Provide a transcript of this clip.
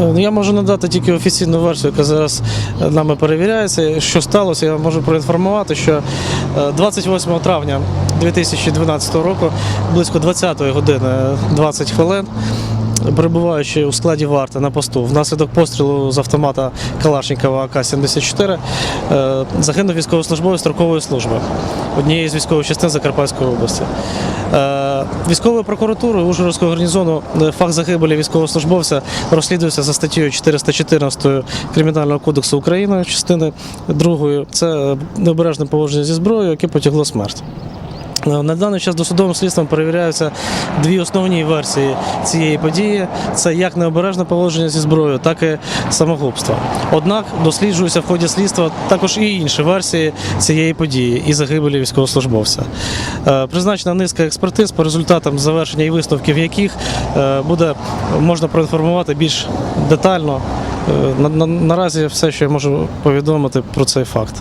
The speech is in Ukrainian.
Е, Я можу надати тільки офіційну версію, яка зараз е, нами перевіряється. Що сталося, я можу проінформувати, що е, 28 травня 2012 року, близько 20 години 20 хвилин, перебуваючи у складі варти на посту, внаслідок пострілу з автомата Калашникова АК-74 е, загинув військовослужбовець строкової служби однієї з військових частин Закарпатської області. Військовою прокуратурою Ужгородського гарнізону е, факт загибелі військовослужбовця розслідується за статтею 414 Кримінального кодексу України, частини 2. Це е, необережне поводження зі зброєю, яке потягло смерть. На даний час досудовим слідством перевіряються дві основні версії цієї події: це як необережне поводження зі зброєю, так і самогубство. Однак досліджуються в ході слідства також і інші версії цієї події і загибелі військовослужбовця. Е, Призначена низка експертиз, по результатам завершення і висновків яких е, буде можна проінформувати більш детально. Е, на- на- Наразі все, що я можу повідомити про цей факт.